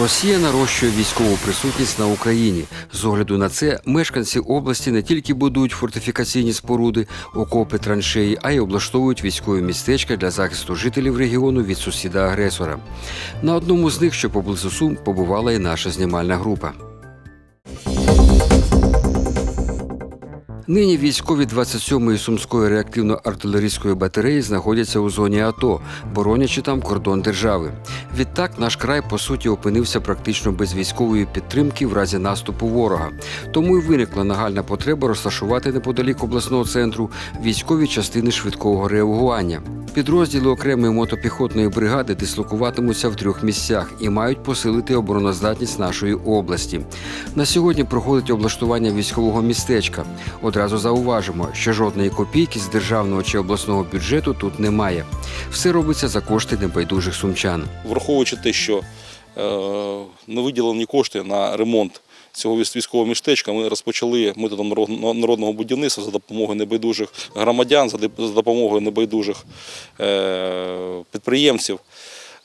Росія нарощує військову присутність на Україні. З огляду на це мешканці області не тільки будують фортифікаційні споруди, окопи, траншеї, а й облаштовують військові містечка для захисту жителів регіону від сусіда-агресора. На одному з них, що поблизу Сум, побувала і наша знімальна група. Нині військові 27-ї сумської реактивно-артилерійської батареї знаходяться у зоні АТО, боронячи там кордон держави. Відтак наш край по суті опинився практично без військової підтримки в разі наступу ворога. Тому й виникла нагальна потреба розташувати неподалік обласного центру військові частини швидкого реагування. Підрозділи окремої мотопіхотної бригади дислокуватимуться в трьох місцях і мають посилити обороноздатність нашої області. На сьогодні проходить облаштування військового містечка. Одразу зауважимо, що жодної копійки з державного чи обласного бюджету тут немає. Все робиться за кошти небайдужих сумчан. враховуючи те, що е, не виділені кошти на ремонт цього військ- військового містечка, ми розпочали методом народ- народного будівництва за допомогою небайдужих громадян, за допомогою небайдужих е, підприємців.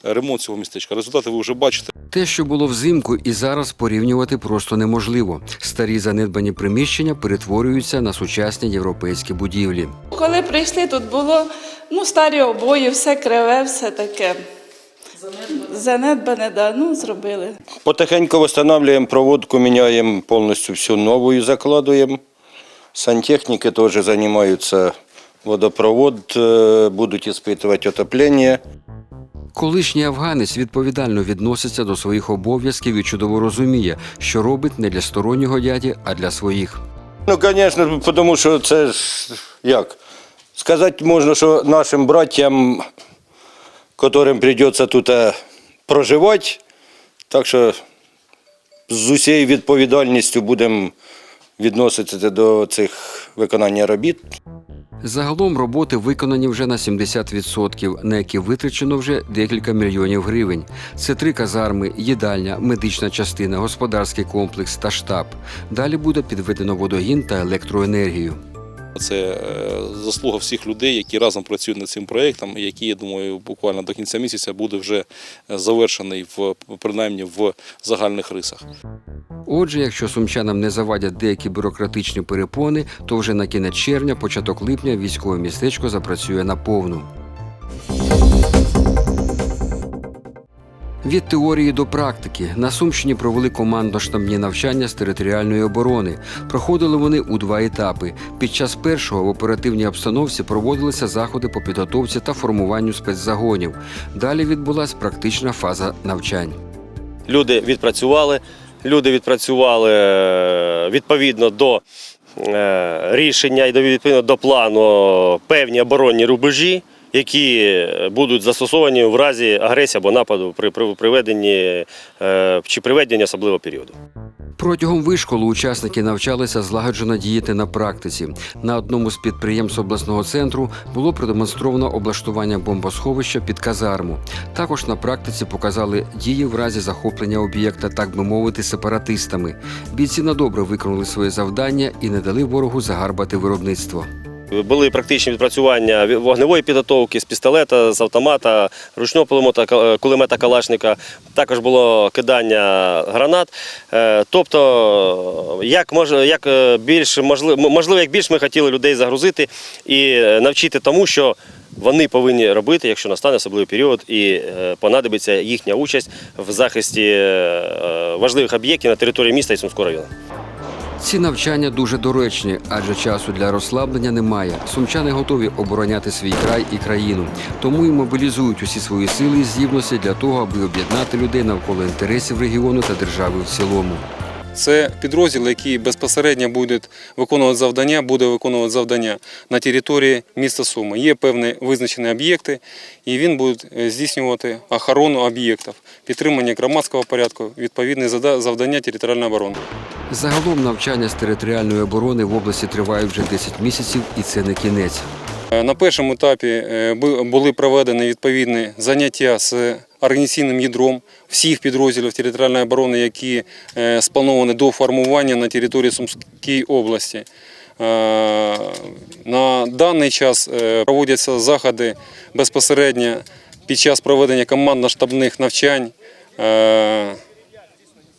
Ремонт цього містечка. Результати ви вже бачите. Те, що було взимку, і зараз порівнювати просто неможливо. Старі занедбані приміщення перетворюються на сучасні європейські будівлі. Коли прийшли, тут було ну, старі обої, все криве, все таке. Занедбане, да, ну, зробили. Потихеньку встановлюємо проводку, міняємо повністю всю нову закладуємо. Сантехніки теж займаються водопровод, е, будуть іспитувати отоплення. Колишній афганець відповідально відноситься до своїх обов'язків і чудово розуміє, що робить не для стороннього дяді, а для своїх. Ну, звісно, тому що це ж як? Сказати можна, що нашим братям, котрим прийдеться тут е, проживати, так що з усією відповідальністю будемо відноситися до цих виконання робіт. Загалом роботи виконані вже на 70%, на які витрачено вже декілька мільйонів гривень. Це три казарми, їдальня, медична частина, господарський комплекс та штаб. Далі буде підведено водогін та електроенергію. Це е, заслуга всіх людей, які разом працюють над цим проєктом, який, я думаю, буквально до кінця місяця буде вже е, завершений в принаймні в загальних рисах. Отже, якщо сумчанам не завадять деякі бюрократичні перепони, то вже на кінець червня, початок липня військове містечко запрацює наповну. Від теорії до практики на Сумщині провели командно-штабні навчання з територіальної оборони. Проходили вони у два етапи. Під час першого в оперативній обстановці проводилися заходи по підготовці та формуванню спецзагонів. Далі відбулася практична фаза навчань. Люди відпрацювали. Люди відпрацювали е, відповідно до е, рішення і відповідно до плану певні оборонні рубежі, які будуть застосовані в разі агресії або нападу при при- приведенні е, чи приведенні особливого періоду. Протягом вишколу учасники навчалися злагоджено діяти на практиці. На одному з підприємств обласного центру було продемонстровано облаштування бомбосховища під казарму. Також на практиці показали дії в разі захоплення об'єкта, так би мовити, сепаратистами. Бійці на добре виконали своє завдання і не дали ворогу загарбати виробництво. Були практичні відпрацювання вогневої підготовки з пістолета, з автомата, ручного пулемета, кулемета Калашника. Також було кидання гранат. Е, Тобто, як мож, як е, більш можливо, можливо, як більш ми хотіли людей загрузити і е, навчити тому, що вони повинні робити, якщо настане особливий період, і е, понадобиться їхня участь в захисті е, е, важливих об'єктів на території міста і Сумського району. Ці навчання дуже доречні, адже часу для розслаблення немає. Сумчани готові обороняти свій край і країну, тому і мобілізують усі свої сили і здібності для того, аби об'єднати людей навколо інтересів регіону та держави в цілому. Це підрозділ, який безпосередньо буде виконувати завдання, буде виконувати завдання на території міста Суми. Є певні визначені об'єкти, і він буде е, здійснювати охорону об'єктів, підтримання громадського порядку, відповідне зада- завдання територіальної оборони. Загалом навчання з територіальної оборони в області тривають вже 10 місяців, і це не кінець. Е, На першому етапі е, були проведені відповідні заняття з організаційним ядром всіх підрозділів територіальної оборони, які е, сплановані до формування на території Сумської області. На даний час проводяться заходи безпосередньо під час проведення командно-штабних навчань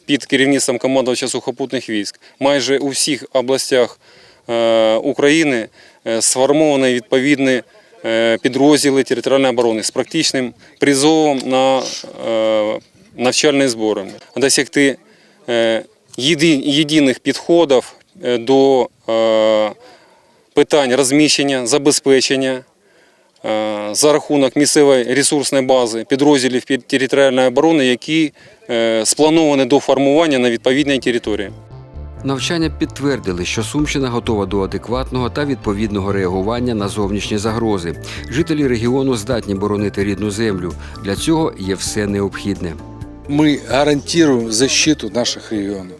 під керівництвом командувача сухопутних військ. Майже у всіх областях е, України е, сформовані відповідні е, підрозділи територіальної оборони з практичним призовом на навчальні збори. Досягти єдиних підходів до питань розміщення, забезпечення за рахунок місцевої ресурсної бази підрозділів під- територіальної оборони, які е, сплановані до формування на відповідній території. Навчання підтвердили, що Сумщина готова до адекватного та відповідного реагування на зовнішні загрози. Жителі регіону здатні боронити рідну землю. Для цього є все необхідне. мы гарантируем защиту наших регионов,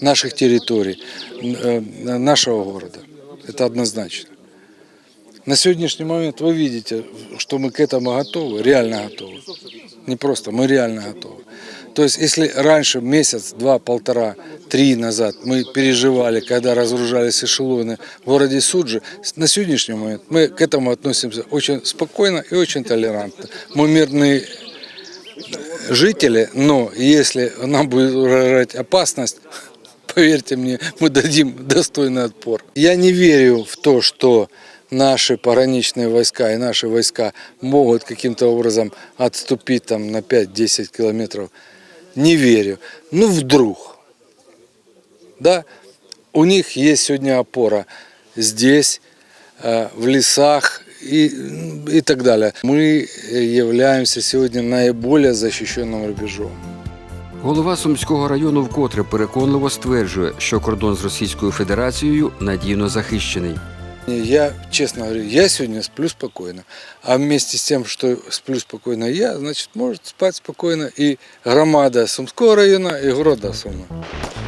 наших территорий, э, нашего города. Это однозначно. На сегодняшний момент вы видите, что мы к этому готовы, реально готовы. Не просто, мы реально готовы. То есть, если раньше, месяц, два, полтора, три назад мы переживали, когда разгружались эшелоны в городе Суджи, на сегодняшний момент мы к этому относимся очень спокойно и очень толерантно. Мы мирные жители, но если нам будет угрожать опасность, поверьте мне, мы дадим достойный отпор. Я не верю в то, что наши пограничные войска и наши войска могут каким-то образом отступить там на 5-10 километров. Не верю. Ну, вдруг. Да? У них есть сегодня опора здесь, э, в лесах и, и так далее. Мы являемся сегодня наиболее защищенным рубежом. Голова Сумського району вкотре переконливо стверджує, що кордон з Російською Федерацією надійно захищений. Я, честно говорю, я сегодня сплю спокойно. А вместе с тем, что сплю спокойно я, значит, может спать спокойно и громада Сумского района, и города Сума.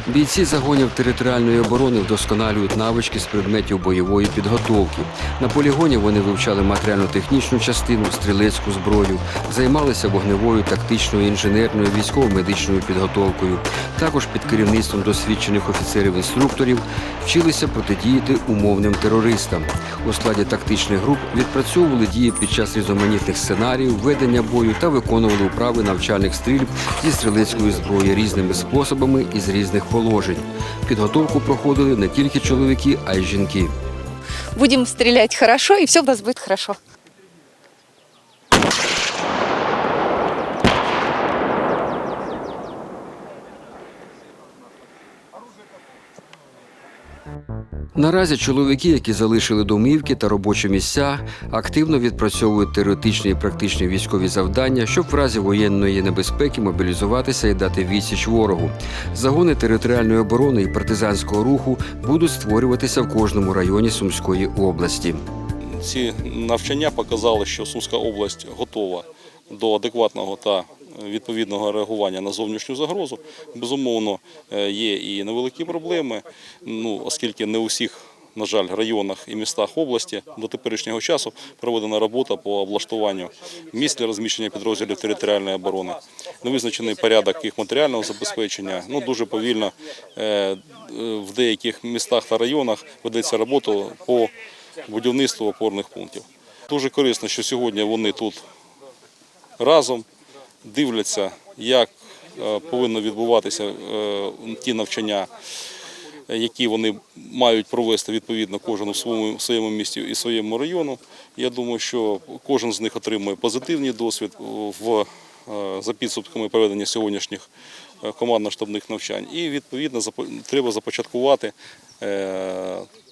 Бійці загонів територіальної оборони вдосконалюють навички з предметів бойової підготовки. На полігоні вони вивчали матеріально-технічну частину, стрілецьку зброю, займалися вогневою, тактичною, інженерною, військово-медичною підготовкою. Також під керівництвом досвідчених офіцерів-інструкторів вчилися протидіяти умовним терористам. У складі тактичних груп відпрацьовували дії під час різноманітних сценаріїв, ведення бою та виконували вправи навчальних стрільб зі стрілецької зброї різними способами і з різних положень. Підготовку проходили не тільки чоловіки, а й жінки. будем стрелять хорошо, и все у нас будет хорошо. Наразі чоловіки, які залишили домівки та робочі місця, активно відпрацьовують теоретичні і практичні військові завдання, щоб в разі воєнної небезпеки мобілізуватися і дати відсіч ворогу. Загони територіальної оборони і партизанського руху будуть створюватися в кожному районі Сумської області. Ці навчання показали, що Сумська область готова до адекватного та відповідного реагування на зовнішню загрозу. Безумовно, е, є і невеликі проблеми, ну, оскільки не у всіх, на жаль, районах і містах області до теперішнього часу проведена робота по облаштуванню місць для розміщення підрозділів територіальної оборони. Не визначений порядок їх матеріального забезпечення. Ну, дуже повільно е, е, в деяких містах та районах ведеться робота по будівництву опорних пунктів. Дуже корисно, що сьогодні вони тут разом дивляться, як е, повинно відбуватися е, ті навчання, які вони мають провести відповідно кожен у своєму, своєму місті і своєму району. Я думаю, що кожен з них отримує позитивний досвід в, е, за підсумками проведення сьогоднішніх командно-штабних навчань. І відповідно треба започаткувати,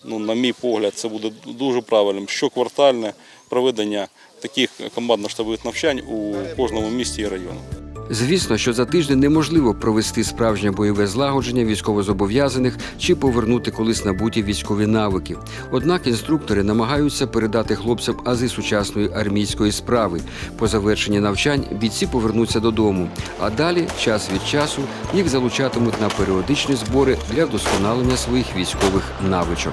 ну, на мій погляд, це буде дуже правильним, щоквартальне проведення таких командно-штабних навчань у кожному місті і районі. Звісно, що за тиждень неможливо провести справжнє бойове злагодження військовозобов'язаних чи повернути колись набуті військові навики. Однак інструктори намагаються передати хлопцям ази сучасної армійської справи. По завершенні навчань бійці повернуться додому, а далі, час від часу, їх залучатимуть на періодичні збори для вдосконалення своїх військових навичок.